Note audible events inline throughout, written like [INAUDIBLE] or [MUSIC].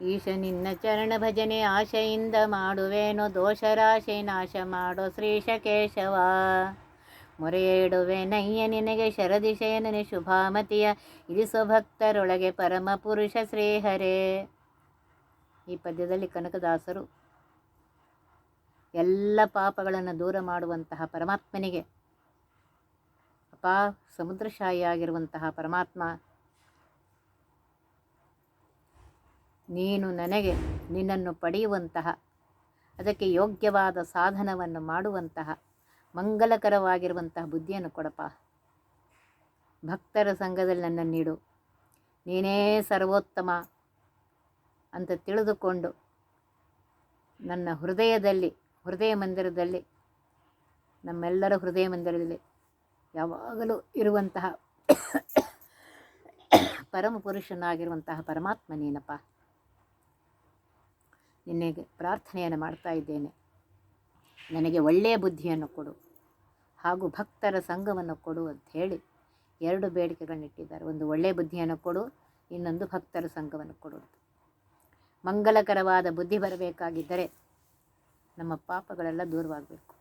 ಈಶ ನಿನ್ನ ಚರಣ ಭಜನೆ ಆಶೆಯಿಂದ ಮಾಡುವೇನು, ದೋಷರಾಶಿ ನಾಶ ಮಾಡೋ ಶ್ರೀಶ ಕೇಶವ. ಮೊರೆಯಿಡುವೆ ನಯ್ಯ ನಿನಗೆ ಶರದಿಶಯನನೆ ಶುಭಾಮತಿಯ ಇರಿಸೋ ಭಕ್ತರೊಳಗೆ ಪರಮ ಪುರುಷ ಶ್ರೀಹರೇ. ಈ ಪದ್ಯದಲ್ಲಿ ಕನಕದಾಸರು ಎಲ್ಲ ಪಾಪಗಳನ್ನು ದೂರ ಮಾಡುವಂತಹ ಪರಮಾತ್ಮನಿಗೆ ಅಪಾ ಸಮುದ್ರಶಾಹಿಯಾಗಿರುವಂತಹ ಪರಮಾತ್ಮ ನೀನು ನನಗೆ ನಿನ್ನನ್ನು ಪಡೆಯುವಂತಹ, ಅದಕ್ಕೆ ಯೋಗ್ಯವಾದ ಸಾಧನವನ್ನು ಮಾಡುವಂತಹ, ಮಂಗಲಕರವಾಗಿರುವಂತಹ ಬುದ್ಧಿಯನ್ನು ಕೊಡಪ್ಪ. ಭಕ್ತರ ಸಂಘದಲ್ಲಿ ನನ್ನನ್ನು ನೀಡು. ನೀನೇ ಸರ್ವೋತ್ತಮ ಅಂತ ತಿಳಿದುಕೊಂಡು ನನ್ನ ಹೃದಯದಲ್ಲಿ, ಹೃದಯ ಮಂದಿರದಲ್ಲಿ, ನಮ್ಮೆಲ್ಲರ ಹೃದಯ ಮಂದಿರದಲ್ಲಿ ಯಾವಾಗಲೂ ಇರುವಂತಹ ಪರಮ ಪುರುಷನಾಗಿರುವಂತಹ ಪರಮಾತ್ಮ ನೀನಪ್ಪ. ನಿನಗೆ ಪ್ರಾರ್ಥನೆಯನ್ನು ಮಾಡ್ತಾ ಇದ್ದೇನೆ. ನನಗೆ ಒಳ್ಳೆಯ ಬುದ್ಧಿಯನ್ನು ಕೊಡು. ಹಾಗೂ ಭಕ್ತರ ಸಂಘವನ್ನು ಕೊಡು ಅಂತ ಹೇಳಿ ಎರಡು ಬೇಡಿಕೆಗಳನ್ನಿಟ್ಟಿದ್ದಾರೆ. ಒಂದು ಒಳ್ಳೆಯ ಬುದ್ಧಿಯನ್ನು ಕೊಡು, ಇನ್ನೊಂದು ಭಕ್ತರ ಸಂಘವನ್ನು ಕೊಡು ಮಂಗಲಕರವಾದ ಬುದ್ಧಿ ಬರಬೇಕಾಗಿದ್ದರೆ ನಮ್ಮ ಪಾಪಗಳೆಲ್ಲ ದೂರವಾಗಬೇಕು.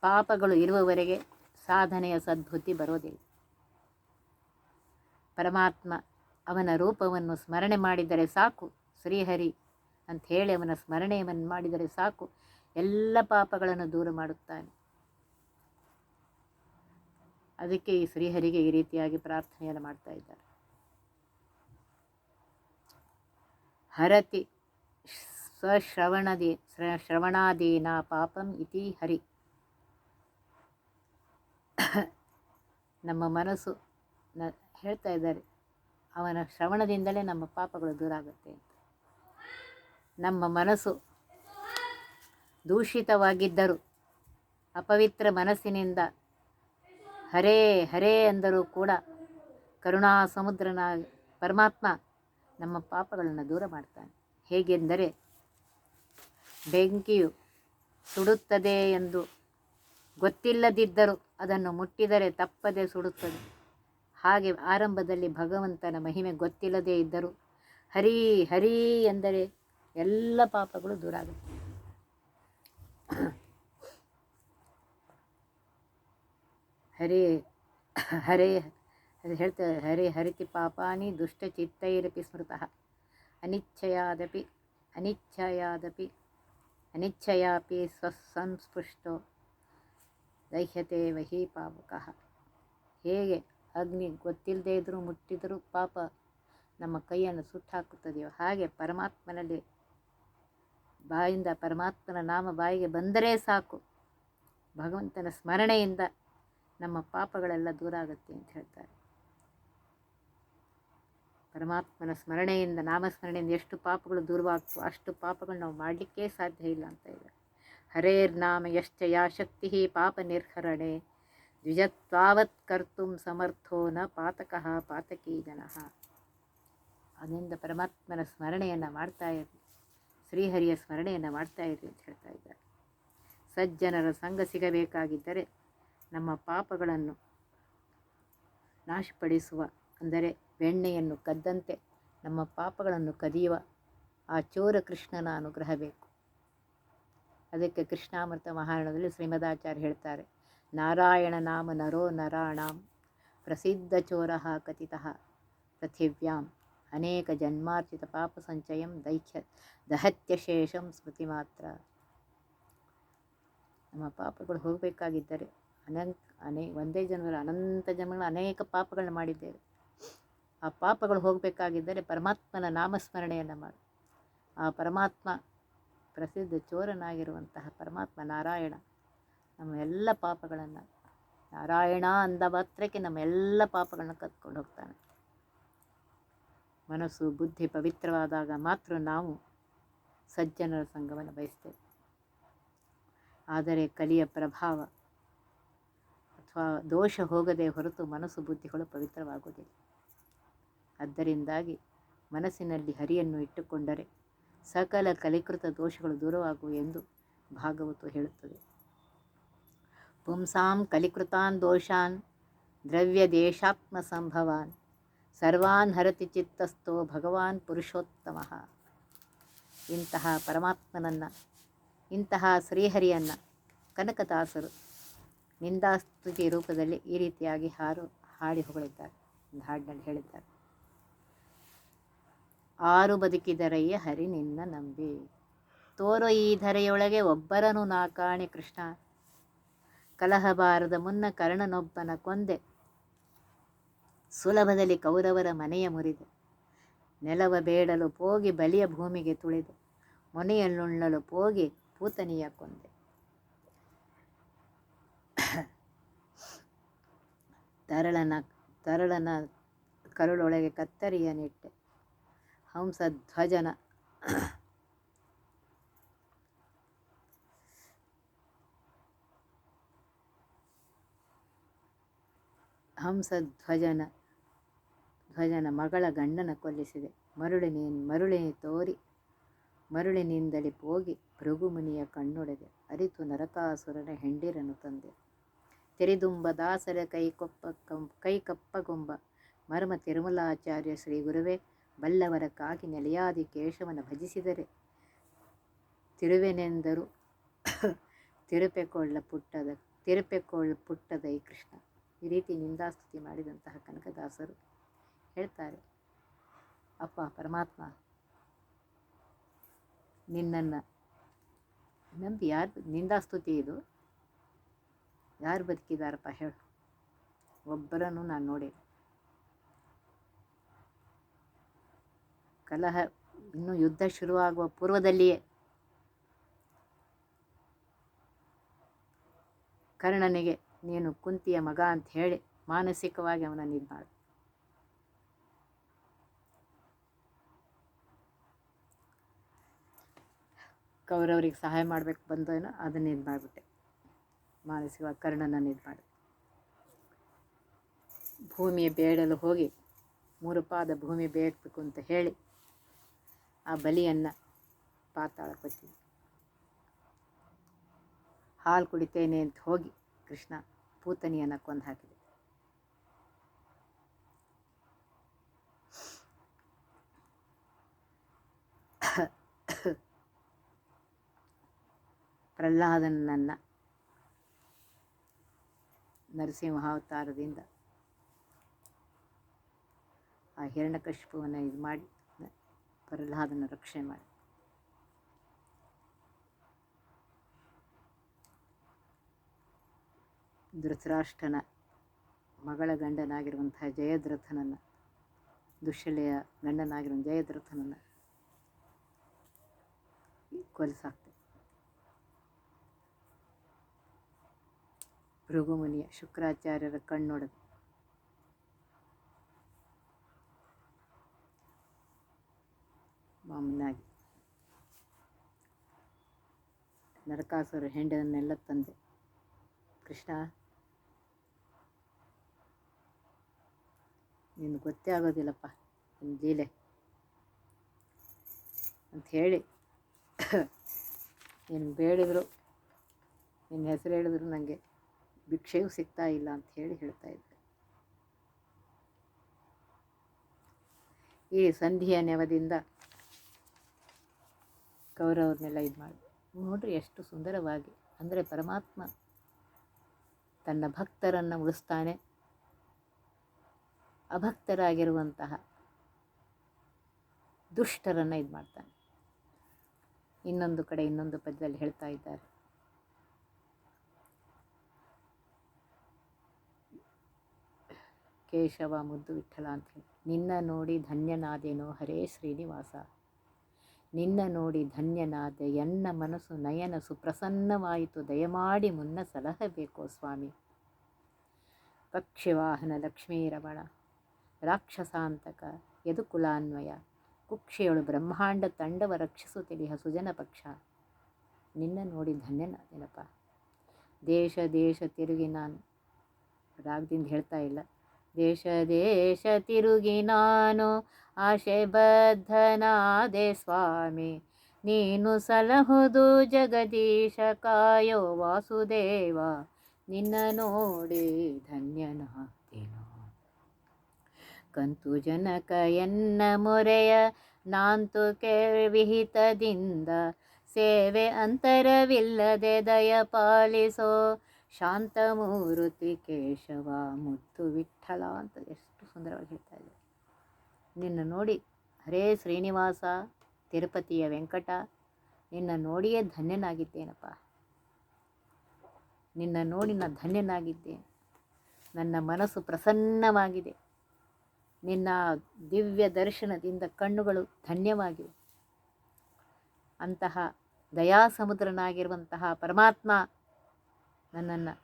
ಪಾಪಗಳು ಇರುವವರೆಗೆ ಸಾಧನೆಯ ಸದ್ಬುದ್ಧಿ ಬರೋದಿಲ್ಲ. ಪರಮಾತ್ಮ ಅವನ ರೂಪವನ್ನು ಸ್ಮರಣೆ ಮಾಡಿದರೆ ಸಾಕು. ಶ್ರೀಹರಿ ಅಂತ ಹೇಳಿ ಅವನ ಸ್ಮರಣೆಯನ್ನು ಮಾಡಿದರೆ ಸಾಕು. ಎಲ್ಲ ಪಾಪಗಳನ್ನು ದೂರ ಮಾಡುತ್ತಾನೆ. ಅದಕ್ಕೆ ಈ ಶ್ರೀಹರಿಗೆ ಈ ರೀತಿಯಾಗಿ ಪ್ರಾರ್ಥನೆಯನ್ನು ಮಾಡ್ತಾ ಇದ್ದಾರೆ. ಹರತಿ ಸ್ವಶ್ರವಣದಿ ಶ್ರ- ಶ್ರವಣಾದೀನ ಪಾಪಂ ಇತಿ ಹರಿ. ನಮ್ಮ ಮನಸ್ಸು ನ ಹೇಳ್ತಾ ಇದ್ದಾರೆ. ಅವನ ಶ್ರವಣದಿಂದಲೇ ನಮ್ಮ ಪಾಪಗಳು ದೂರ ಆಗುತ್ತೆ ನಮ್ಮ ಮನಸ್ಸು ದೂಷಿತವಾಗಿದ್ದರೂ. ಅಪವಿತ್ರ ಮನಸ್ಸಿನಿಂದ ಹರೇ ಹರೇ ಎಂದರೂ ಕೂಡ ಕರುಣಾ ಸಮುದ್ರನ ಪರಮಾತ್ಮ ನಮ್ಮ ಪಾಪಗಳನ್ನು ದೂರ ಮಾಡ್ತಾನೆ. ಹೇಗೆಂದರೆ ಬೆಂಕಿಯು ಸುಡುತ್ತದೆ ಎಂದು ಗೊತ್ತಿಲ್ಲದಿದ್ದರೂ ಅದನ್ನು ಮುಟ್ಟಿದರೆ ತಪ್ಪದೆ ಸುಡುತ್ತದೆ. ಹಾಗೆ ಆರಂಭದಲ್ಲಿ ಭಗವಂತನ ಮಹಿಮೆ ಗೊತ್ತಿಲ್ಲದೇ ಇದ್ದರೂ ಹರಿ ಹರಿ ಎಂದರೆ ಎಲ್ಲ ಪಾಪಗಳು ದೂರ ಆಗುತ್ತೆ. ಹರಿ, ಹರೇ, ಅದು ಹೇಳ್ತಾರೆ ಹರಿ ಹರಿತಿ ಪಾಪಾನಿ ದುಷ್ಟಚಿತ್ತೈರಪಿ ಸ್ಮೃತಃ. ಅನಿಚ್ಛಯಾದಪಿ ಅನಿಚ್ಛಯಾದಪಿ, ಅನಿಚ್ಛಯಾಪಿ ಸ್ವಸಂಸ್ಪೃಷ್ಟೋ. ದಹ್ಯತೆ ವಹಿ ಪಾಪಕಃ ಹೇಗೆ ಅಗ್ನಿ ಗೊತ್ತಿಲ್ಲದೆ ಇದ್ದರೂ ಮುಟ್ಟಿದರೂ ಪಾಪ ನಮ್ಮ ಕೈಯನ್ನು ಸುಟ್ಟಾಕುತ್ತದೆಯೋ ಹಾಗೆ ಪರಮಾತ್ಮನಲ್ಲಿ ಬಾಯಿಂದ ಪರಮಾತ್ಮನ ನಾಮ ಬಾಯಿಗೆ ಬಂದರೆ ಸಾಕು. ಭಗವಂತನ ಸ್ಮರಣೆಯಿಂದ ನಮ್ಮ ಪಾಪಗಳೆಲ್ಲ ದೂರ ಆಗುತ್ತೆ ಅಂತ ಹೇಳ್ತಾರೆ. ಪರಮಾತ್ಮನ ಸ್ಮರಣೆಯಿಂದ ನಾಮಸ್ಮರಣೆಯಿಂದ ಎಷ್ಟು ಪಾಪಗಳು ದೂರವಾಗ್ತವೋ ಅಷ್ಟು ಪಾಪಗಳು ನಾವು ಮಾಡಲಿಕ್ಕೆ ಸಾಧ್ಯ ಇಲ್ಲ ಅಂತ ಇದೆ. ಹರೇರ್ ನಾಮ ಯಶ್ಚ ಯಾ ಶಕ್ತಿ ಪಾಪ ನಿರ್ಹರಣೆ. ದ್ವಿಜತ್ವಾವತ್ ಕರ್ತು ಸಮರ್ಥೋ ನ ಪಾತಕಃ ಪಾತಕೀ ಜನಃ. ಅದರಿಂದ ಪರಮಾತ್ಮನ ಸ್ಮರಣೆಯನ್ನು ಮಾಡ್ತಾ ಇರಿ ಶ್ರೀಹರಿಯ ಸ್ಮರಣೆಯನ್ನು ಮಾಡ್ತಾ ಇರಿ ಅಂತ ಹೇಳ್ತಾ ಇದ್ದಾರೆ. ಸಜ್ಜನರ ಸಂಘ ಸಿಗಬೇಕಾಗಿದ್ದರೆ ನಮ್ಮ ಪಾಪಗಳನ್ನು ನಾಶಪಡಿಸುವ, ಅಂದರೆ ಬೆಣ್ಣೆಯನ್ನು ಕದ್ದಂತೆ ನಮ್ಮ ಪಾಪಗಳನ್ನು ಕದಿಯುವ ಆ ಚೋರ ಕೃಷ್ಣನ ಅನುಗ್ರಹ ಬೇಕು. ಅದಕ್ಕೆ ಕೃಷ್ಣಾಮೃತ ಮಹಾರಣದಲ್ಲಿ ಶ್ರೀಮದಾಚಾರ್ಯ ಹೇಳ್ತಾರೆ, ನಾರಾಯಣ ನಾಮ ನರೋ ನರಾಣಾಂ, ಪ್ರಸಿದ್ಧ ಚೋರ ಕಥಿತ ಪೃಥಿವ್ಯಾಂ. ಅನೇಕ ಜನ್ಮಾರ್ಜಿತ ಪಾಪ ಸಂಚಯಂ ದೈಖ್ಯ ದಹತ್ಯಶೇಷಂ ಸ್ಮೃತಿ ಮಾತ್ರ ನಮ್ಮ ಪಾಪಗಳು ಹೋಗಬೇಕಾಗಿದ್ದರೆ ಅನಂತ ಅನೇ ಒಂದೇ ಜನ್ಮಗಳ ಅನಂತ ಜನ್ಮಗಳ ಅನೇಕ ಪಾಪಗಳನ್ನ ಮಾಡಿದ್ದೇವೆ. ಆ ಪಾಪಗಳು ಹೋಗಬೇಕಾಗಿದ್ದರೆ ಪರಮಾತ್ಮನ ನಾಮಸ್ಮರಣೆಯನ್ನು ಮಾಡಿ. ಆ ಪರಮಾತ್ಮ ಪ್ರಸಿದ್ಧ ಚೋರನಾಗಿರುವಂತಹ ಪರಮಾತ್ಮ ನಾರಾಯಣ ನಮ್ಮ ಎಲ್ಲ ಪಾಪಗಳನ್ನು ನಾರಾಯಣ ಅಂದ ಮಾತ್ರಕ್ಕೆ ನಮ್ಮ ಎಲ್ಲ ಪಾಪಗಳನ್ನ ಕತ್ಕೊಂಡು ಹೋಗ್ತಾನೆ. ಮನಸ್ಸು ಬುದ್ಧಿ ಪವಿತ್ರವಾದಾಗ ಮಾತ್ರ ನಾವು ಸಜ್ಜನರ ಸಂಘವನ್ನು ಬಯಸ್ತೇವೆ. ಆದರೆ ಕಲಿಯ ಪ್ರಭಾವ ಅಥವಾ ದೋಷ ಹೋಗದೆ ಹೊರತು ಮನಸ್ಸು ಬುದ್ಧಿಗಳು ಪವಿತ್ರವಾಗುವುದಿಲ್ಲ. ಆದ್ದರಿಂದಾಗಿ ಮನಸ್ಸಿನಲ್ಲಿ ಹರಿಯನ್ನು ಇಟ್ಟುಕೊಂಡರೆ ಸಕಲ ಕಲಿಕೃತ ದೋಷಗಳು ದೂರವಾಗುವು ಎಂದು ಭಾಗವತು ಹೇಳುತ್ತದೆ. ಪುಂಸಾಂ ಕಲಿಕೃತಾನ್ ದೋಷಾನ್ ದ್ರವ್ಯ ದೇಶಾತ್ಮ ಸಂಭವಾನ್ ಸರ್ವಾನ್ ಹರತಿ ಚಿತ್ತಸ್ಥೋ ಭಗವಾನ್ ಪುರುಷೋತ್ತಮ. ಇಂತಹ ಪರಮಾತ್ಮನನ್ನು, ಇಂತಹ ಶ್ರೀಹರಿಯನ್ನು ಕನಕದಾಸರು ನಿಂದಾಸ್ತುತಿ ರೂಪದಲ್ಲಿ ಈ ರೀತಿಯಾಗಿ ಹಾರು, ಹಾಡಿ ಹೊಗಳಿದ್ದಾರೆ ಒಂದು ಹಾಡಿನಲ್ಲಿ ಹೇಳಿದ್ದಾರೆ. ಆರು ಬದುಕಿದರಯ್ಯ ಹರಿ ನಿನ್ನ ನಂಬಿ. ತೋರೋ ಈ ಧರೆಯೊಳಗೆ ಒಬ್ಬರನು ನಾಕಾಣಿ ಕೃಷ್ಣ. ಕಲಹಬಾರದ ಮುನ್ನ ಕರ್ಣನೊಬ್ಬನ ಕೊಂದೆ. ಸುಲಭದಲ್ಲಿ ಕೌರವರ ಮನೆಯ ಮುರಿದು. ನೆಲವ ಬೇಡಲು ಪೋಗಿ ಬಲಿಯ ಭೂಮಿಗೆ ತುಳಿದು. ಮೊನೆಯನ್ನುಣ್ಣಲು ಪೋಗಿ ಪೂತನಿಯ ಕೊಂದೆ. ತರಳನ ತರಳನ ಕರುಳೊಳಗೆ ಕತ್ತರಿಯ ನಿಟ್ಟೆ. ಹಂಸಧ್ವಜನ ಹಂಸಧ್ವಜನ ಧ್ವಜನ ಮಗಳ ಗಂಡನ ಕೊಲ್ಲಿಸಿದೆ. ಮರುಳಿನಿ ಮರುಳಿನಿ ತೋರಿ, ಮರುಳಿನಿಂದಲೇ ಹೋಗಿ ಭೃಗುಮುನಿಯ ಕಣ್ಣೊಡೆದೆ. ಅರಿತು ನರಕಾಸುರನ ಹೆಂಡಿರನ್ನು ತಂದೆ. ತೆರೆದುಂಬ ದಾಸರ ಕೈಕೊಪ್ಪ ಕಂ ಕೈ ಕಪ್ಪಗೊಂಬ ಮರ್ಮ ತಿರುಮಲಾಚಾರ್ಯ ಶ್ರೀ ಗುರುವೇ, ಬಲ್ಲವರ ಕಾಗಿ ನೆಲೆಯಾದಿ ಕೇಶವನ ಭಜಿಸಿದರೆ. ತಿರುವೆನೆಂದರು, ತಿರುಪೆಕೊಳ್ಳ ಪುಟ್ಟದ ತಿರುಪೆಕೊಳ್ಳ ಪುಟ್ಟದ ಕೃಷ್ಣ. ಈ ರೀತಿ ನಿಂದಾಸ್ತುತಿ ಮಾಡಿದಂತಹ ಕನಕದಾಸರು ಹೇಳ್ತಾರೆ, ಅಪ್ಪ, ಪರಮಾತ್ಮ, ನಿನ್ನನ್ನು ನಂಬಿ ಯಾರು ನಿಂದಾಸ್ತುತಿ ಇದು. ಯಾರು ಬದುಕಿದಾರಪ್ಪ ಹೇಳು. ಒಬ್ಬರನ್ನು ನಾನು ನೋಡಿ ಕಲಹ, ಇನ್ನೂ ಯುದ್ಧ ಶುರುವಾಗುವ ಪೂರ್ವದಲ್ಲಿಯೇ ಕರ್ಣನಿಗೆ ನೀನು ಕುಂತಿಯ ಮಗ ಅಂತ ಹೇಳಿ ಮಾನಸಿಕವಾಗಿ ಅವನನ್ನು ಇದು ಕೌರವರಿಗೆ ಸಹಾಯ ಮಾಡಬೇಕು ಏನೋ ಅದನ್ನ ಇದು ಮಾಡಿಬಿಟ್ಟೆ. ಮಾನಸಿಕವಾಗಿ ಕರ್ಣನನ್ನು ಇದು ಮಾಡಿ. ಭೂಮಿಯ ಬೇಡಲು ಹೋಗಿ ಮೂರು ಪಾದ ಭೂಮಿ ಬೇಡಬೇಕು ಅಂತ ಹೇಳಿ ಆ ಬಲಿಯನ್ನು ಪಾತಾಳ ಕೊಟ್ಟಿದ್ದ ಹಾಲು ಕುಡಿತೇನೆ ಅಂತ ಹೋಗಿ ಕೃಷ್ಣ ಪೂತನಿಯನ್ನು ಕೊಂದು ಹಾಕಿದೆ. ಪ್ರಹ್ಲಾದನನ್ನು ನರಸಿಂಹಾವತಾರದಿಂದ ಆ ಹಿರಣ್ಯಕಶಿಪುವನ್ನು ಇದು ಮಾಡಿ, ಪ್ರಹ್ಲಾದನ ರಕ್ಷಣೆ ಮಾಡಿ. ಧೃತರಾಷ್ಟ್ರನ ಮಗಳ ಗಂಡನಾಗಿರುವಂತಹ ಜಯದ್ರಥನನ್ನು ದುಶ್ಶಲೆಯ ಗಂಡನಾಗಿರುವ ಜಯದ್ರಥನನ್ನು ಕೊಲಿಸಾಕ್ತೆ ಭೃಗುಮುನಿಯ ಶುಕ್ರಾಚಾರ್ಯರ ಕಣ್ಣೊಡೆದು ಮಾಮನಾಗಿ. ನರಕಾಸುರ ಹೆಂಡನ್ನೆಲ್ಲ ತಂದೆ. ಕೃಷ್ಣ, ನಿನ್ಗೆ ಗೊತ್ತೇ ಆಗೋದಿಲ್ಲಪ್ಪ ನಿನ್ನ ಲೀಲೆ ಅಂತ ಹೇಳಿ, [COUGHS] ನೀನು ಬೇಡಿದ್ರು, ನಿನ್ನ ಹೆಸರು ಹೇಳಿದ್ರು ನನಗೆ ಭಿಕ್ಷೆಯೂ ಸಿಗ್ತಾ ಇಲ್ಲ ಅಂತ ಹೇಳಿ ಹೇಳ್ತಾ ಇದ್ದೆ ಈ ಸಂಧಿಯ ನೆವದಿಂದ ಕೌರವ್ರನ್ನೆಲ್ಲ ಇದು ಮಾಡಿ, ನೋಡ್ರಿ ಎಷ್ಟು ಸುಂದರವಾಗಿ, ಅಂದರೆ ಪರಮಾತ್ಮ ತನ್ನ ಭಕ್ತರನ್ನು ಉಳಿಸ್ತಾನೆ. ಅಭಕ್ತರಾಗಿರುವಂತಹ ದುಷ್ಟರನ್ನು ಇದು ಮಾಡ್ತಾನೆ. ಇನ್ನೊಂದು ಕಡೆ ಇನ್ನೊಂದು ಪದ್ಯದಲ್ಲಿ ಹೇಳ್ತಾ ಇದ್ದಾರೆ. ಕೇಶವ ಮುದ್ದು ವಿಠಲ ಅಂತ ನಿನ್ನ ನೋಡಿ ಧನ್ಯನಾದೇನೋ ಹರೇ ಶ್ರೀನಿವಾಸ. ನಿನ್ನ ನೋಡಿ ಧನ್ಯನಾದೆ, ಎನ್ನ ಮನಸ್ಸು ನಯನ ಸುಪ್ರಸನ್ನವಾಯಿತು, ದಯಮಾಡಿ ಮುನ್ನ ಸಲಹಬೇಕೋ ಸ್ವಾಮಿ. ಪಕ್ಷಿವಾಹನ ಲಕ್ಷ್ಮೀರಮಣ ರಾಕ್ಷಸಾಂತಕ, ಯದುಕುಲಾನ್ವಯ, ಕುಕ್ಷಿಯೊಳು ಬ್ರಹ್ಮಾಂಡ ತಂಡವ ರಕ್ಷಿಸು ತಿಳಿಹ ಸುಜನ ಪಕ್ಷ. ನಿನ್ನ ನೋಡಿ ಧನ್ಯನಾದೆನಪ್ಪ. ದೇಶ ದೇಶ ತಿರುಗಿ ನಾನು ರಾಗದಿಂದ ಹೇಳ್ತಾ ಇಲ್ಲ. ದೇಶ ದೇಶ ತಿರುಗಿ ನಾನು ಆಶೆ ಬದ್ಧನಾದೆ ಸ್ವಾಮಿ. ನೀನು ಸಲಹುದು ಜಗದೀಶ ಕಾಯೋ ವಾಸುದೇವ. ನಿನ್ನ ನೋಡಿ ಧನ್ಯನಾದೆನು ಕಂತು ಜನಕ ಎನ್ನ ಮೊರೆಯ ನಾಂತು ವಿಹಿತದಿಂದ. ಸೇವೆ ಅಂತರವಿಲ್ಲದೆ ದಯ ಪಾಲಿಸೋ ಶಾಂತಮೂರ್ತಿ ಕೇಶವ ಮುತ್ತು ವಿಠಲ ಅಂತ ಎಷ್ಟು ಸುಂದರವಾಗಿ ಹೇಳ್ತಾ ಇದೆ ನಿನ್ನ ನೋಡಿ ಹರೇ ಶ್ರೀನಿವಾಸ, ತಿರುಪತಿಯ ವೆಂಕಟ, ನಿನ್ನ ನೋಡಿಯೇ ಧನ್ಯನಾಗಿದ್ದೇನಪ್ಪ. ನಿನ್ನ ನೋಡಿ ನಾನು ಧನ್ಯನಾಗಿದ್ದೇನೆ ನನ್ನ ಮನಸ್ಸು ಪ್ರಸನ್ನವಾಗಿದೆ. ನಿನ್ನ ದಿವ್ಯ ದರ್ಶನದಿಂದ ಕಣ್ಣುಗಳು ಧನ್ಯವಾಗಿವೆ. ಅಂತಹ ದಯಾಸಮುದ್ರನಾಗಿರುವಂತಹ ಪರಮಾತ್ಮ ನನ್ನನ್ನು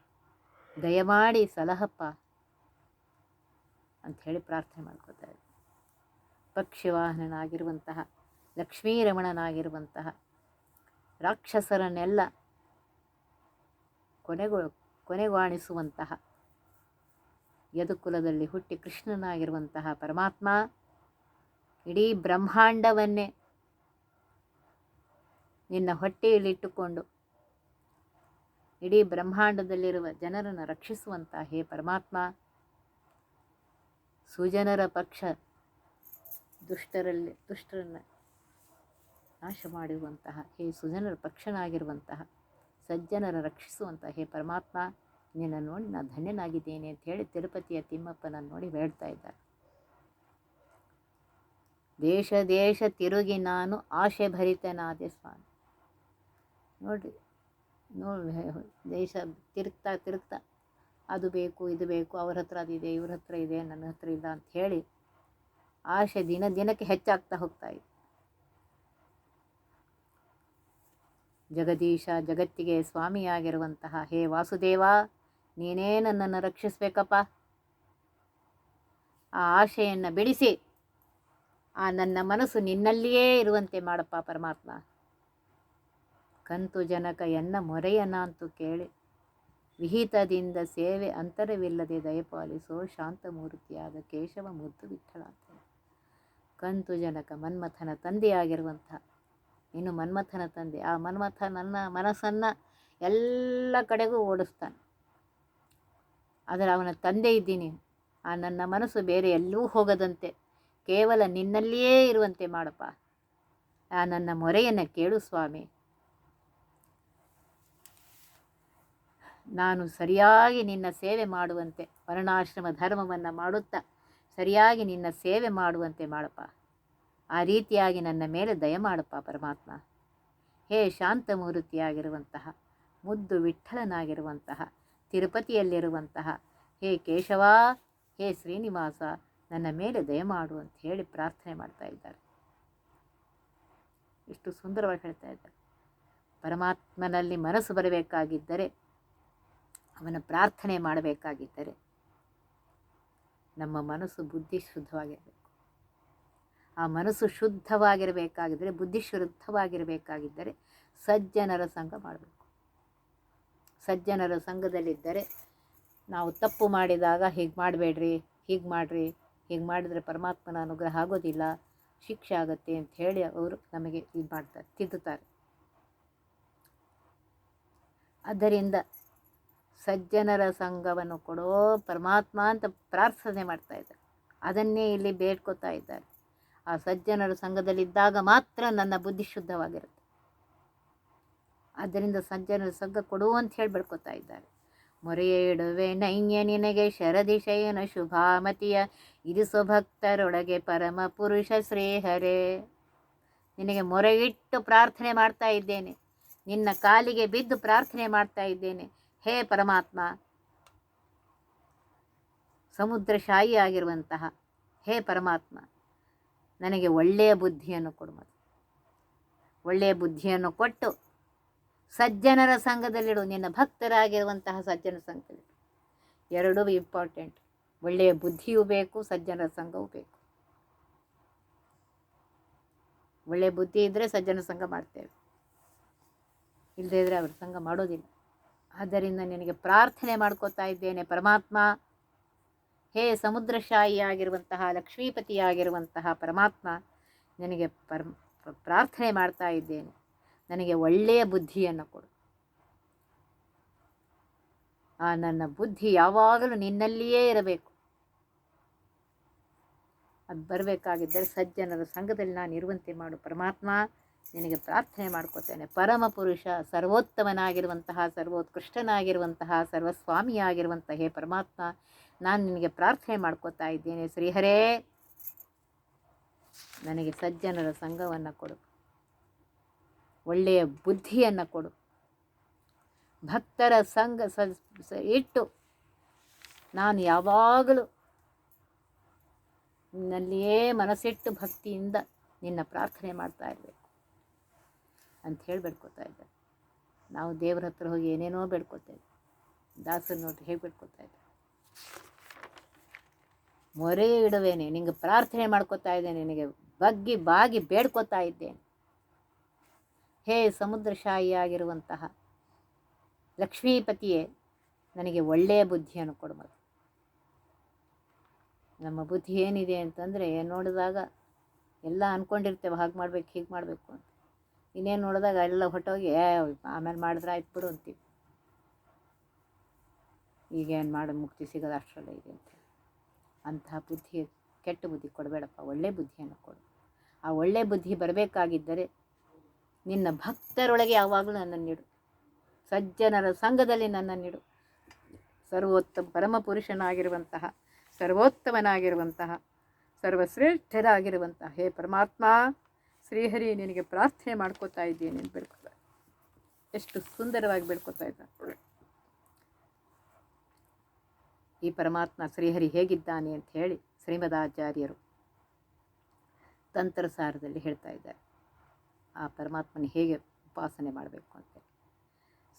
ದಯಮಾಡಿ ಸಲಹಪ್ಪ ಅಂತ ಹೇಳಿ ಪ್ರಾರ್ಥನೆ ಮಾಡ್ಕೋತಾ ಇದ್ದೆ. ಪಕ್ಷಿವಾಹನನಾಗಿರುವಂತಹ, ಲಕ್ಷ್ಮೀರಮಣನಾಗಿರುವಂತಹ ರಾಕ್ಷಸರನ್ನೆಲ್ಲ ಕೊನೆಗೊ ಕೊನೆಗಾಣಿಸುವಂತಹ ಯದುಕುಲದಲ್ಲಿ ಹುಟ್ಟಿ ಕೃಷ್ಣನಾಗಿರುವಂತಹ ಪರಮಾತ್ಮ ಇಡೀ ಬ್ರಹ್ಮಾಂಡವನ್ನೇ ನಿನ್ನ ಹೊಟ್ಟೆಯಲ್ಲಿಟ್ಟುಕೊಂಡು ಇಡೀ ಬ್ರಹ್ಮಾಂಡದಲ್ಲಿರುವ ಜನರನ್ನು ರಕ್ಷಿಸುವಂಥ ಹೇ ಪರಮಾತ್ಮ. ಸುಜನರ ಪಕ್ಷ ದುಷ್ಟರಲ್ಲಿ, ದುಷ್ಟರನ್ನು ನಾಶ ಮಾಡಿರುವಂತಹ, ಹೇ ಸುಜನರ ಪಕ್ಷನಾಗಿರುವಂತಹ, ಸಜ್ಜನರ ರಕ್ಷಿಸುವಂತಹ ಹೇ ಪರಮಾತ್ಮ. ನಿನ್ನ ನೋಡಿ ನಾನು ಧನ್ಯನಾಗಿದ್ದೇನೆ ಅಂತ ಹೇಳಿ ತಿರುಪತಿಯ ತಿಮ್ಮಪ್ಪನ ನೋಡಿ ಹೇಳ್ತಾ ಇದ್ದಾರೆ. ದೇಶ ದೇಶ ತಿರುಗಿ ನಾನು ಆಶೆ ಭರಿತನಾದೆ ಸ್ವಾಮಿ. ನೋಡ್ರಿ ನೋಡಿ ದೇಶ ತಿರುಗ್ತಾ ತಿರುಗ್ತಾ, ಅದು ಬೇಕು, ಇದು ಬೇಕು, ಅವ್ರ ಹತ್ರ ಅದಿದೆ ಇವ್ರ ಹತ್ರ ಇದೆ, ನನ್ನ ಹತ್ರ ಇಲ್ಲ ಅಂತ ಹೇಳಿ ಆಶೆ ದಿನ ದಿನಕ್ಕೆ ಹೆಚ್ಚಾಗ್ತಾ ಹೋಗ್ತಾ ಇದೆ. ಜಗದೀಶ ಜಗತ್ತಿಗೆ ಸ್ವಾಮಿಯಾಗಿರುವಂತಹ, ಹೇ ವಾಸುದೇವ, ನೀನೇ ನನ್ನನ್ನು ರಕ್ಷಿಸ್ಬೇಕಪ್ಪ. ಆ ಆಶೆಯನ್ನು ಬಿಡಿಸಿ, ಆ ನನ್ನ ಮನಸ್ಸು ನಿನ್ನಲ್ಲಿಯೇ ಇರುವಂತೆ ಮಾಡಪ್ಪ ಪರಮಾತ್ಮ. ಕಂತು ಜನಕ ಎನ್ನ ಮೊರೆಯನಾಂತು ಕೇಳಿ. ವಿಹಿತದಿಂದ ಸೇವೆ ಅಂತರವಿಲ್ಲದೆ ದಯಪಾಲಿಸೋ ಶಾಂತಮೂರ್ತಿಯಾದ ಕೇಶವ ಮುದ್ದು ವಿಠಲ ಕಂತು ಜನಕ ಮನ್ಮಥನ ತಂದೆಯಾಗಿರುವಂತಹ ಇನ್ನು ಮನ್ಮಥನ ತಂದೆ, ಆ ಮನ್ಮಥ ನನ್ನ ಮನಸ್ಸನ್ನು ಎಲ್ಲ ಕಡೆಗೂ ಓಡಿಸ್ತಾನೆ. ಆದರೆ ಅವನ ತಂದೆ ಇದ್ದೀನಿ. ಆ ನನ್ನ ಮನಸ್ಸು ಬೇರೆ ಎಲ್ಲೂ ಹೋಗದಂತೆ, ಕೇವಲ ನಿನ್ನಲ್ಲಿಯೇ ಇರುವಂತೆ ಮಾಡಪ್ಪ. ಆ ನನ್ನ ಮೊರೆಯನ್ನು ಕೇಳು ಸ್ವಾಮಿ. ನಾನು ಸರಿಯಾಗಿ ನಿನ್ನ ಸೇವೆ ಮಾಡುವಂತೆ ವರ್ಣಾಶ್ರಮ ಧರ್ಮವನ್ನು ಮಾಡುತ್ತಾ ಸರಿಯಾಗಿ ನಿನ್ನ ಸೇವೆ ಮಾಡುವಂತೆ ಮಾಡಪ್ಪ. ಆ ರೀತಿಯಾಗಿ ನನ್ನ ಮೇಲೆ ದಯ ಮಾಡಪ್ಪ ಪರಮಾತ್ಮ. ಹೇ ಶಾಂತಮೂರ್ತಿಯಾಗಿರುವಂತಹ, ಮುದ್ದು ವಿಠಲನಾಗಿರುವಂತಹ ತಿರುಪತಿಯಲ್ಲಿರುವಂತಹ, ಹೇ ಕೇಶವ, ಹೇ ಶ್ರೀನಿವಾಸ, ನನ್ನ ಮೇಲೆ ದಯಮಾಡು ಅಂತ ಹೇಳಿ ಪ್ರಾರ್ಥನೆ ಮಾಡ್ತಾ ಇದ್ದಾರೆ. ಎಷ್ಟು ಸುಂದರವಾಗಿ ಹೇಳ್ತಾ ಇದ್ದಾರೆ. ಪರಮಾತ್ಮನಲ್ಲಿ ಮನಸ್ಸು ಬರಬೇಕಾಗಿದ್ದರೆ ಅವನ ಪ್ರಾರ್ಥನೆ ಮಾಡಬೇಕಾಗಿದ್ದರೆ ನಮ್ಮ ಮನಸ್ಸು ಬುದ್ಧಿ ಶುದ್ಧವಾಗಿರಬೇಕು ಆ ಮನಸ್ಸು ಶುದ್ಧವಾಗಿರಬೇಕಾಗಿದ್ದರೆ ಬುದ್ಧಿ ಶುದ್ಧವಾಗಿರಬೇಕಾಗಿದ್ದರೆ ಸಜ್ಜನರ ಸಂಘ ಮಾಡಬೇಕು. ಸಜ್ಜನರ ಸಂಘದಲ್ಲಿದ್ದರೆ ನಾವು ತಪ್ಪು ಮಾಡಿದಾಗ ಹೀಗೆ ಮಾಡಬೇಡ್ರಿ, ಹೀಗೆ ಮಾಡಿರಿ, ಹೀಗೆ ಮಾಡಿದರೆ ಪರಮಾತ್ಮನ ಅನುಗ್ರಹ ಆಗೋದಿಲ್ಲ, ಶಿಕ್ಷೆ ಆಗುತ್ತೆ ಅಂತ ಹೇಳಿ ಅವರು ನಮಗೆ ಇದು ಮಾಡ್ತಾರೆ ತಿದ್ದುತ್ತಾರೆ. ಆದ್ದರಿಂದ ಸಜ್ಜನರ ಸಂಘವನ್ನು ಕೊಡೋ ಪರಮಾತ್ಮ ಅಂತ ಪ್ರಾರ್ಥನೆ ಮಾಡ್ತಾ ಇದ್ದಾರೆ. ಅದನ್ನೇ ಇಲ್ಲಿ ಬೇಡ್ಕೋತಾ ಇದ್ದಾರೆ. ಆ ಸಜ್ಜನರ ಸಂಘದಲ್ಲಿದ್ದಾಗ ಮಾತ್ರ ನನ್ನ ಬುದ್ಧಿ ಶುದ್ಧವಾಗಿರುತ್ತೆ. ಆದ್ದರಿಂದ ಸಜ್ಜನರ ಸಂಘ ಕೊಡು ಅಂತ ಹೇಳಿ ಬೇಡ್ಕೋತಾ ಇದ್ದಾರೆ. ಮೊರೆಯಿಡುವೆ ನೈನ್ಯ ನಿನಗೆ ಶರದಿಶಯನ ಶುಭಾಮತಿಯ. ಇರಿಸು ಭಕ್ತರೊಳಗೆ ಪರಮ ಪುರುಷ ಶ್ರೀಹರೇ ನಿನಗೆ ಮೊರೆಯಿಟ್ಟು ಪ್ರಾರ್ಥನೆ ಮಾಡ್ತಾ ಇದ್ದೇನೆ. ನಿನ್ನ ಕಾಲಿಗೆ ಬಿದ್ದು ಪ್ರಾರ್ಥನೆ ಮಾಡ್ತಾ ಇದ್ದೇನೆ. ಹೇ ಪರಮಾತ್ಮ ಸಮುದ್ರಶಾಹಿ ಆಗಿರುವಂತಹ ಹೇ ಪರಮಾತ್ಮ, ನನಗೆ ಒಳ್ಳೆಯ ಬುದ್ಧಿಯನ್ನು ಕೊಡು ಮತ್ತು ಒಳ್ಳೆಯ ಬುದ್ಧಿಯನ್ನು ಕೊಟ್ಟು ಸಜ್ಜನರ ಸಂಘದಲ್ಲಿಡು, ನಿನ್ನ ಭಕ್ತರಾಗಿರುವಂತಹ ಸಜ್ಜನ ಸಂಘದಲ್ಲಿ ಎರಡೂ ಇಂಪಾರ್ಟೆಂಟ್ ಒಳ್ಳೆಯ ಬುದ್ಧಿಯೂ ಬೇಕು, ಸಜ್ಜನರ ಸಂಘವೂ ಬೇಕು. ಒಳ್ಳೆಯ ಬುದ್ಧಿ ಇದ್ದರೆ ಸಜ್ಜನ ಸಂಘ ಮಾಡ್ತೇವೆ. ಇಲ್ಲದೇ ಇದ್ದರೆ ಅವ್ರ ಸಂಘ ಮಾಡೋದಿಲ್ಲ. ಆದ್ದರಿಂದ ನಿನಗೆ ಪ್ರಾರ್ಥನೆ ಮಾಡ್ಕೋತಾ ಇದ್ದೇನೆ, ಪರಮಾತ್ಮ. ಹೇ ಸಮುದ್ರಶಾಹಿಯಾಗಿರುವಂತಹ, ಲಕ್ಷ್ಮೀಪತಿಯಾಗಿರುವಂತಹ ಪರಮಾತ್ಮ, ನನಗೆ ಪರ್, ಪ್ರಾರ್ಥನೆ ಮಾಡ್ತಾ ಇದ್ದೇನೆ. ನನಗೆ ಒಳ್ಳೆಯ ಬುದ್ಧಿಯನ್ನು ಕೊಡು. ಆ ನನ್ನ ಬುದ್ಧಿ ಯಾವಾಗಲೂ ನಿನ್ನಲ್ಲಿಯೇ ಇರಬೇಕು. ಅದು ಬರಬೇಕಾಗಿದ್ದರೆ ಸಜ್ಜನರ ಸಂಘದಲ್ಲಿ ನಾನು ಇರುವಂತೆ ಮಾಡು, ಪರಮಾತ್ಮ. ನಿನಗೆ ಪ್ರಾರ್ಥನೆ ಮಾಡ್ಕೋತೇನೆ. ಪರಮ ಪುರುಷ, ಸರ್ವೋತ್ತಮನಾಗಿರುವಂತಹ, ಸರ್ವೋತ್ಕೃಷ್ಟನಾಗಿರುವಂತಹ ಸರ್ವಸ್ವಾಮಿಯಾಗಿರುವಂತಹ ಹೇ ಪರಮಾತ್ಮ, ನಾನು ನಿನಗೆ ಪ್ರಾರ್ಥನೆ ಮಾಡ್ಕೋತಾ ಇದ್ದೇನೆ. ಶ್ರೀಹರೇ, ನನಗೆ ಸಜ್ಜನರ ಸಂಘವನ್ನು ಕೊಡು. ಒಳ್ಳೆಯ ಬುದ್ಧಿಯನ್ನು ಕೊಡು. ಭಕ್ತರ ಸಂಘ ಸ, ಇಟ್ಟು ನಾನು ಯಾವಾಗಲೂ ನಿನ್ನಲ್ಲಿಯೇ ಮನಸ್ಸಿಟ್ಟು ಭಕ್ತಿಯಿಂದ ನಿನ್ನ ಪ್ರಾರ್ಥನೆ ಮಾಡ್ತಾ ಇರಬೇಕು. ಅಂತ ಹೇಳಿ ಬೇಡ್ಕೊತಾ ಇದ್ದೆ. ನಾವು ದೇವ್ರ ಹತ್ರ ಹೋಗಿ ಏನೇನೋ ಬೇಡ್ಕೋತೇವೆ ದಾಸರು ನೋಡಿ ಹೇಗೆ ಬೇಡ್ಕೋತಾ ಇದ್ದಾರೆ ಮೊರೆ ಇಡುವೇನೆ, ನಿಂಗೆ ಪ್ರಾರ್ಥನೆ ಮಾಡ್ಕೋತಾ ಇದ್ದೇನೆ, ನಿನಗೆ ಬಗ್ಗಿ ಬಾಗಿ ಬೇಡ್ಕೊತಾ ಇದ್ದೇನೆ. ಹೇ ಸಮುದ್ರಶಾಹಿಯಾಗಿರುವಂತಹ ಲಕ್ಷ್ಮೀಪತಿಯೇ, ನನಗೆ ಒಳ್ಳೆಯ ಬುದ್ಧಿಯನ್ನು ಕೊಡು ಮತ್ತು ನಮ್ಮ ಬುದ್ಧಿ ಏನಿದೆ ಅಂತಂದರೆ ನೋಡಿದಾಗ ಎಲ್ಲ ಅಂದ್ಕೊಂಡಿರ್ತೇವೆ ಹಾಗೆ ಮಾಡಬೇಕು, ಹೀಗೆ ಮಾಡಬೇಕು ಅಂತ. ಇನ್ನೇನು ನೋಡಿದಾಗ ಎಲ್ಲ ಹೊಟ್ಟೋಗಿ ಆಮೇಲೆ ಮಾಡಿದ್ರೆ ಆಯ್ತು ಬಿಡು ಅಂತೀವಿ. ಈಗೇನು ಮಾಡೋದು ಮುಕ್ತಿ ಸಿಗೋದು ಅಷ್ಟರಲ್ಲ ಇದೆ ಅಂತ. ಅಂತಹ ಬುದ್ಧಿ, ಕೆಟ್ಟ ಬುದ್ಧಿ ಕೊಡಬೇಡಪ್ಪ, ಒಳ್ಳೆ ಬುದ್ಧಿಯನ್ನು ಕೊಡು. ಆ ಒಳ್ಳೆ ಬುದ್ಧಿ ಬರಬೇಕಾಗಿದ್ದರೆ ನಿನ್ನ ಭಕ್ತರೊಳಗೆ ಯಾವಾಗಲೂ ನನ್ನನ್ನು ನೀಡು ಸಜ್ಜನರ ಸಂಘದಲ್ಲಿ ನನ್ನನ್ನಿಡು ಸರ್ವೋತ್ತಮ ಪರಮ ಪುರುಷನಾಗಿರುವಂತಹ, ಸರ್ವೋತ್ತಮನಾಗಿರುವಂತಹ, ಸರ್ವಶ್ರೇಷ್ಠರಾಗಿರುವಂತಹ, ಹೇ ಪರಮಾತ್ಮ ಶ್ರೀಹರಿ ನಿನಗೆ ಪ್ರಾರ್ಥನೆ ಮಾಡ್ಕೋತಾ ಇದ್ದೀನಿ ಅಂತ ಎಷ್ಟು ಸುಂದರವಾಗಿ ಬೇಡ್ಕೊತಾ ಇದ್ದ ಈ ಪರಮಾತ್ಮ ಶ್ರೀಹರಿ ಹೇಗಿದ್ದಾನೆ ಅಂತ ಹೇಳಿ ಶ್ರೀಮದಾಚಾರ್ಯರು ತಂತ್ರಸಾರದಲ್ಲಿ ಹೇಳ್ತಾ ಇದ್ದಾರೆ. ಆ ಪರಮಾತ್ಮನ ಹೇಗೆ ಉಪಾಸನೆ ಮಾಡಬೇಕು ಅಂತ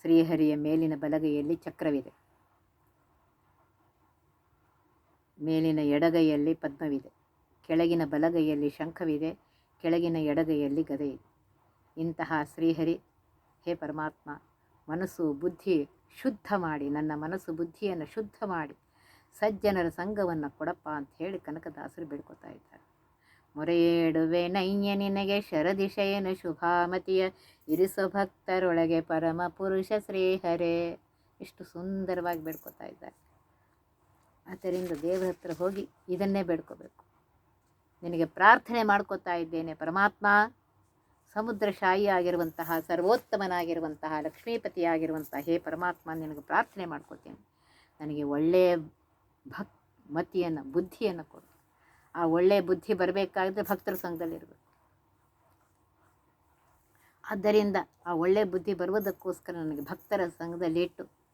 ಶ್ರೀಹರಿಯ ಮೇಲಿನ ಬಲಗೈಯಲ್ಲಿ ಚಕ್ರವಿದೆ. ಮೇಲಿನ ಎಡಗೈಯಲ್ಲಿ ಪದ್ಮವಿದೆ. ಕೆಳಗಿನ ಬಲಗೈಯಲ್ಲಿ ಶಂಖವಿದೆ. ಕೆಳಗಿನ ಎಡಗೈಯಲ್ಲಿ ಗದೆ. ಇಂತಹ ಶ್ರೀಹರಿ, ಹೇ ಪರಮಾತ್ಮ, ಮನಸ್ಸು ಬುದ್ಧಿ ಶುದ್ಧ ಮಾಡಿ, ನನ್ನ ಮನಸ್ಸು ಬುದ್ಧಿಯನ್ನು ಶುದ್ಧ ಮಾಡಿ, ಸಜ್ಜನರ ಸಂಘವನ್ನು ಕೊಡಪ್ಪ ಅಂತ ಹೇಳಿ ಕನಕದಾಸರು ಬೇಡ್ಕೋತಾ ಇದ್ದಾರೆ. ಮೊರೆಯೇಡುವೆ ನೈನ್ಯ ನಿನಗೆ ಶರದಿಶಯನು ಶುಭಾಮತಿಯ, ಇರಿಸು ಭಕ್ತರೊಳಗೆ ಪರಮ ಪುರುಷ ಶ್ರೀಹರೇ. ಎಷ್ಟು ಸುಂದರವಾಗಿ ಬೇಡ್ಕೋತಾ ಇದ್ದಾರೆ. ಆದ್ದರಿಂದ ದೇವರ ಹತ್ರ ಹೋಗಿ ಇದನ್ನೇ ಬೇಡ್ಕೋಬೇಕು. ನಿನಗೆ ಪ್ರಾರ್ಥನೆ ಮಾಡ್ಕೋತಾ ಇದ್ದೇನೆ, ಪರಮಾತ್ಮ. ಸಮುದ್ರಶಾಹಿ ಆಗಿರುವಂತಹ, ಸರ್ವೋತ್ತಮನಾಗಿರುವಂತಹ, ಲಕ್ಷ್ಮೀಪತಿಯಾಗಿರುವಂತಹ, ಹೇ ಪರಮಾತ್ಮ, ನಿನಗೆ ಪ್ರಾರ್ಥನೆ ಮಾಡ್ಕೋತೇನೆ. ನನಗೆ ಒಳ್ಳೆಯ ಭಕ್, ಮತಿಯನ್ನು, ಬುದ್ಧಿಯನ್ನು ಕೊಡು. ಆ ಒಳ್ಳೆಯ ಬುದ್ಧಿ ಬರಬೇಕಾದ್ರೆ ಭಕ್ತರ ಸಂಘದಲ್ಲಿರಬೇಕು ಆದ್ದರಿಂದ ಆ ಒಳ್ಳೆಯ ಬುದ್ಧಿ ಬರುವುದಕ್ಕೋಸ್ಕರ ನನಗೆ ಭಕ್ತರ ಸಂಘದಲ್ಲಿ ಇಟ್ಟು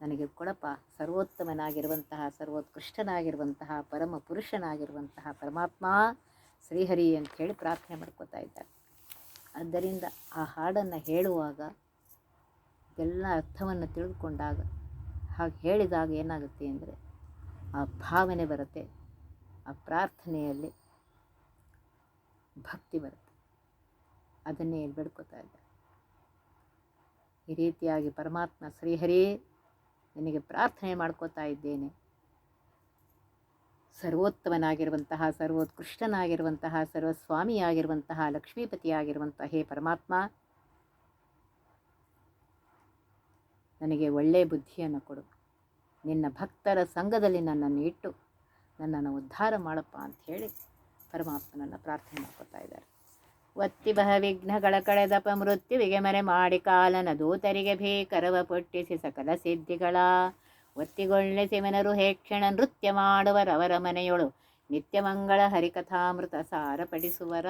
ನನಗೆ ಕೊಡಪ್ಪ, ಸರ್ವೋತ್ತಮನಾಗಿರುವಂತಹ, ಸರ್ವೋತ್ಕೃಷ್ಟನಾಗಿರುವಂತಹ, ಪರಮ ಪುರುಷನಾಗಿರುವಂತಹ ಪರಮಾತ್ಮ ಶ್ರೀಹರಿ ಅಂತ ಹೇಳಿ ಪ್ರಾರ್ಥನೆ ಮಾಡ್ಕೋತಾ ಇದ್ದಾರೆ. ಆದ್ದರಿಂದ ಆ ಹಾಡನ್ನು ಹೇಳುವಾಗ ಎಲ್ಲ ಅರ್ಥವನ್ನು ತಿಳಿದುಕೊಂಡಾಗ ಹಾಗೆ ಹೇಳಿದಾಗ ಏನಾಗುತ್ತೆ ಅಂದರೆ ಆ ಭಾವನೆ ಬರುತ್ತೆ, ಆ ಪ್ರಾರ್ಥನೆಯಲ್ಲಿ ಭಕ್ತಿ ಬರುತ್ತೆ. ಅದನ್ನೇ ಬೇಡ್ಕೋತಾ ಇದ್ದಾರೆ. ಈ ರೀತಿಯಾಗಿ ಪರಮಾತ್ಮ ಶ್ರೀಹರಿ ನಿನಗೆ ಪ್ರಾರ್ಥನೆ ಮಾಡ್ಕೋತಾ ಇದ್ದೇನೆ. ಸರ್ವೋತ್ತಮನಾಗಿರುವಂತಹ, ಸರ್ವೋತ್ಕೃಷ್ಟನಾಗಿರುವಂತಹ, ಸರ್ವಸ್ವಾಮಿಯಾಗಿರುವಂತಹ, ಲಕ್ಷ್ಮೀಪತಿಯಾಗಿರುವಂತಹ ಹೇ ಪರಮಾತ್ಮ, ನನಗೆ ಒಳ್ಳೆಯ ಬುದ್ಧಿಯನ್ನು ಕೊಡು. ನಿನ್ನ ಭಕ್ತರ ಸಂಘದಲ್ಲಿ ನನ್ನನ್ನು ಇಟ್ಟು ನನ್ನನ್ನು ಉದ್ಧಾರ ಮಾಡಪ್ಪ ಅಂತ ಹೇಳಿ ಪರಮಾತ್ಮನನ್ನು ಪ್ರಾರ್ಥನೆ ಮಾಡ್ಕೋತಾ ಇದ್ದಾರೆ. ಒತ್ತಿ ಬಹ ವಿಘ್ನಗಳ ಕಳೆದಪ ಮೃತ್ಯುವಿಗೆ ಮರೆ ಮಾಡಿ ಕಾಲನ ದೂತರಿಗೆ ಭೀಕರವ ಪೊಟ್ಟಿಸಿ ಸಕಲ ಸಿದ್ಧಿಗಳ. ಒತ್ತಿಗೊಳ್ಳಿಸಿ ಸಿಮನರು ಹೇಕ್ಷಣ ನೃತ್ಯ ಮಾಡುವರವರ ಮನೆಯೊಳು. ನಿತ್ಯಮಂಗಳ ಹರಿಕಥಾಮೃತ ಸಾರ ಪಡಿಸುವರ